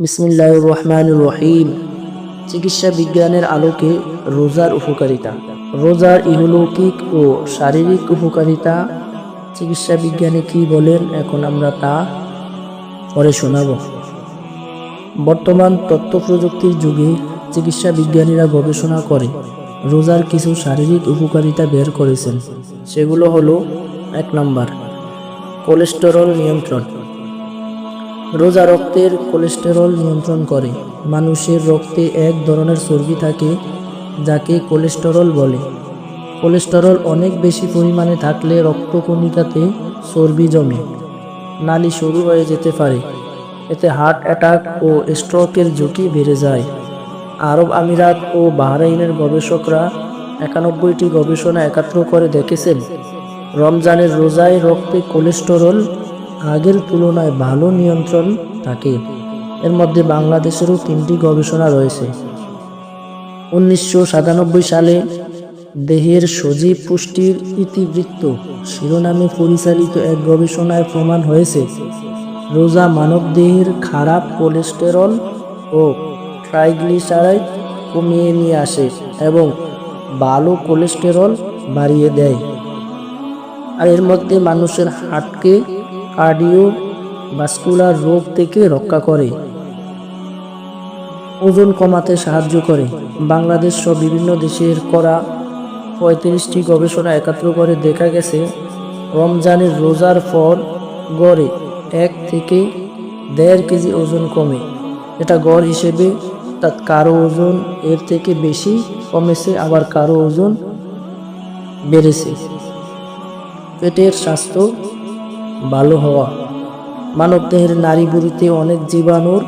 বিসমিল্লাহ রহমান রহিম। চিকিৎসা বিজ্ঞানের আলোকে রোজার উপকারিতা। রোজার ইহলৌকিক ও শারীরিক উপকারিতা। চিকিৎসা বিজ্ঞানে কি বলেন? এখন আমরা তা পরে শোনাব। বর্তমান তথ্য প্রযুক্তির যুগে চিকিৎসা বিজ্ঞানীরা গবেষণা করে, রোজার কিছু শারীরিক উপকারিতা বের করেছেন। সেগুলো হলো, এক নম্বর, কোলেস্টেরল নিয়ন্ত্রণ। রোজা রক্তের কোলেস্টেরল নিয়ন্ত্রণ করে। মানুষের রক্তে এক ধরনের চর্বি থাকে, যাকে কোলেস্টেরল বলে। কোলেস্টেরল অনেক বেশি পরিমাণে থাকলে রক্তকণিকাতে চর্বি জমে, নালি শুরু হয়ে যেতে পারে। এতে হার্ট অ্যাটাক ও স্ট্রোকের ঝুঁকি বেড়ে যায়। আরব আমিরাত ও বাহরাইনের গবেষকরা একানব্বইটি গবেষণা একাত্র করে দেখেছেন, রমজানের রোজায় রক্তে কোলেস্টেরল আগের তুলনায় ভালো নিয়ন্ত্রণ থাকে। এর মধ্যে বাংলাদেশেরও তিনটি গবেষণা রয়েছে। উনিশশো সাতানব্বই সালে দেহের সজীব পুষ্টির ইতিবৃত্ত শিরোনামে পরিচালিত এক গবেষণায় প্রমাণ হয়েছে, রোজা মানবদেহের খারাপ কোলেস্টেরল ও ট্রাইগ্লিসারাইড কমিয়ে নিয়ে আসে এবং ভালো কোলেস্টেরল বাড়িয়ে দেয়। আর এর মধ্যে মানুষের হার্টকে কার্ডিও ভাস্কুলার রোগ থেকে রক্ষা করে। ওজন কমাতে সাহায্য করে। বাংলাদেশ সহ বিভিন্ন দেশের করা পঁয়ত্রিশটি গবেষণা একাত্র করে দেখা গেছে, রমজানের রোজার পর গড়ে এক থেকে দেড় কেজি ওজন কমে। এটা গড় হিসেবে তার কারও ওজন এর থেকে বেশি কমেছে, আবার কারও ওজন বেড়েছে। পেটের স্বাস্থ্য ভালো হওয়া। মানবদেহের নারী বুড়িতে অনেক জীবাণুর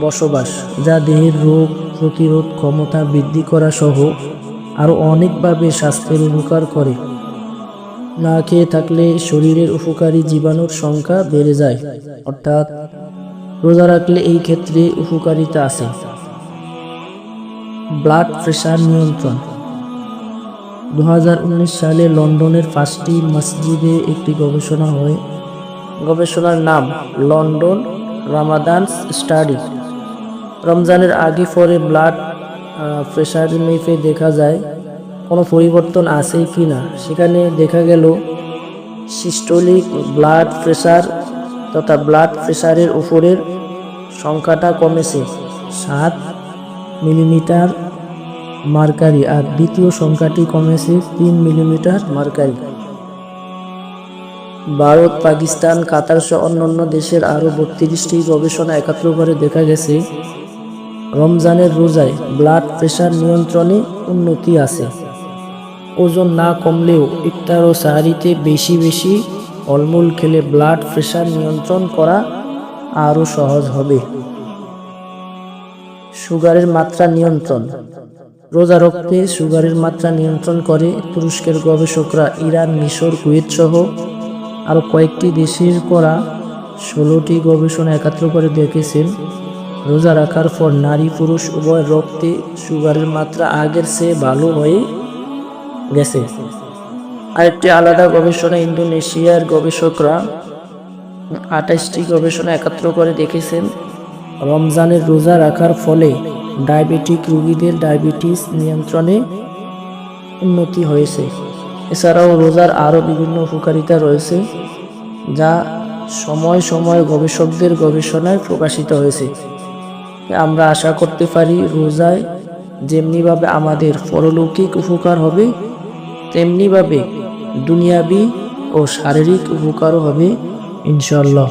বসবাস, যা দেহের রোগ প্রতিরোধ ক্ষমতা বৃদ্ধি করা সহ আরও অনেকভাবে স্বাস্থ্যের উপকার করে। না খেয়ে থাকলে শরীরের উপকারী জীবাণুর সংখ্যা বেড়ে যায়, অর্থাৎ রোজা রাখলে এই ক্ষেত্রে উপকারিতা আছে। ব্লাড প্রেশার নিয়ন্ত্রণ। দু হাজার উনিশ সালে লন্ডনের পাঁচটি মসজিদে একটি গবেষণা হয় গবেষণার নাম লন্ডন রামাদানস স্টাডি। রমজানের আগে পরে ব্লাড প্রেশার মেপে দেখা যায়, কোনো পরিবর্তন আছে কি না? সেখানে দেখা গেল সিস্টোলিক ব্লাড প্রেশার তথা ব্লাড প্রেশারের উপরের সংখ্যাটা কমেছে, সাত মিলিমিটার মার্কারি, আর দ্বিতীয় সংখ্যাটি কমেছে তিন millimetre mercury. Bharat, Pakistan, Qatar সহ অন্যান্য দেশের আরও বত্রিশটি গবেষণা একাত্র করে দেখা গেছে। রমজানের রোজায় ব্লাড প্রেশার নিয়ন্ত্রণে উন্নতি আছে। ওজন না কমলেও ইফতার ও সাহারিতে বেশি বেশি ফলমূল খেলে ব্লাড প্রেশার নিয়ন্ত্রণ করা আরও সহজ হবে। সুগারের মাত্রা নিয়ন্ত্রণ। রোজা রক্তে সুগারের মাত্রা নিয়ন্ত্রণ করে তুরস্কের গবেষকরা ইরান, মিশর, কুয়েত সহ আরও কয়েকটি দেশের করা ষোলোটি গবেষণা একাত্র করে দেখেছেন। রোজা রাখার পর নারী, পুরুষ, উভয় রক্তে সুগারের মাত্রা আগের চেয়ে ভালো হয়ে গেছে। আরেকটি আলাদা গবেষণা ইন্দোনেশিয়ার গবেষকরা আঠাশটি গবেষণা একাত্র করে দেখেছেন। রমজানের রোজা রাখার ফলে ডায়াবেটিক রোগীদের ডায়াবেটিস নিয়ন্ত্রণে উন্নতি হয়েছে। এছাড়াও রোজার আরও বিভিন্ন উপকারিতা রয়েছে, যা সময় সময় গবেষকদের গবেষণায় প্রকাশিত হয়েছে। আমরা আশা করতে পারি রোজায় যেমনিভাবে আমাদের পরলৌকিক উপকার হবে, তেমনিভাবে দুনিয়াবি ও শারীরিক উপকারও হবে ইনশাল্লাহ